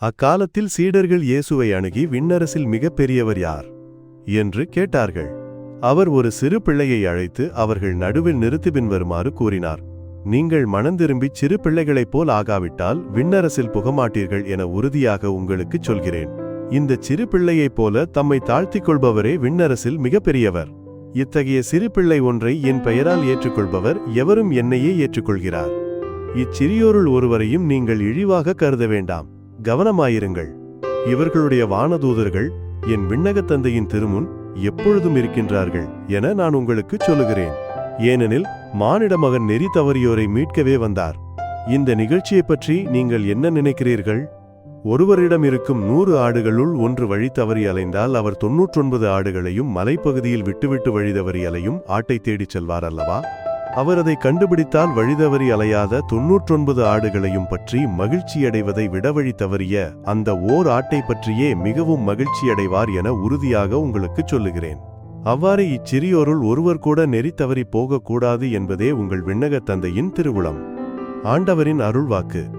அக்காலத்தில் சீடர்கள் இயேசுவை அணுகி விண்ணரசில் மிகப் பெரியவர் யார்? என்று கேட்டார்கள். அவர் ஒரு சிறு பிள்ளையை அழைத்து அவர்கள் நடுவில் நிறுத்தி பின்வருமாறு கூறினார். நீங்கள் மனந்திரும்பிச் சிறு பிள்ளைகளைப் போல் ஆகாவிட்டால் விண்ணரசில் புகமாட்டீர்கள் என உறுதியாக உங்களுக்குச் சொல்கிறேன். இந்த சிறு பிள்ளையைப் போல தம்மை தாழ்த்திக் கொள்பவரே விண்ணரசில் மிகப்பெரியவர். இத்தகைய சிறு பிள்ளை ஒன்றை என் பெயரால் ஏற்றுக்கொள்பவர் எவரும் என்னையே ஏற்றுக்கொள்கிறார். இச்சிறியோருள் ஒருவரையும் நீங்கள் இழிவாக கருத வேண்டாம். கவனமாயிருங்கள். இவர்களுடைய வானதூதர்கள் என் விண்ணகத் தந்தையின் திருமுன் எப்பொழுதும் இருக்கின்றார்கள் என நான் உங்களுக்குச் சொல்லுகிறேன். ஏனெனில் மானிட மகன் நெறி தவறியோரை மீட்கவே வந்தார். இந்த நிகழ்ச்சியைப் பற்றி நீங்கள் என்ன நினைக்கிறீர்கள்? ஒருவரிடம் இருக்கும் நூறு ஆடுகளுள் ஒன்று வழி தவறி அலைந்தால் அவர் தொன்னூற்றொன்பது ஆடுகளையும் மலைப்பகுதியில் விட்டுவிட்டு வழி தவறி அலையும் ஆட்டை தேடிச் செல்வார் அல்லவா? அவர் அதை கண்டுபிடித்தால் வழிதவறி அலையாத தொன்னூற்றொன்பது ஆடுகளையும் பற்றி மகிழ்ச்சியடைவதை விடவழி தவறிய அந்த ஓர் ஆட்டை பற்றியே மிகவும் மகிழ்ச்சியடைவார் என உறுதியாக உங்களுக்குச் சொல்லுகிறேன். அவ்வாறு இச்சிறியோருள் ஒருவர் கூட நெறி தவறி போகக்கூடாது என்பதே உங்கள் விண்ணகத் தந்தையின் திருவுளம். ஆண்டவரின் அருள்வாக்கு.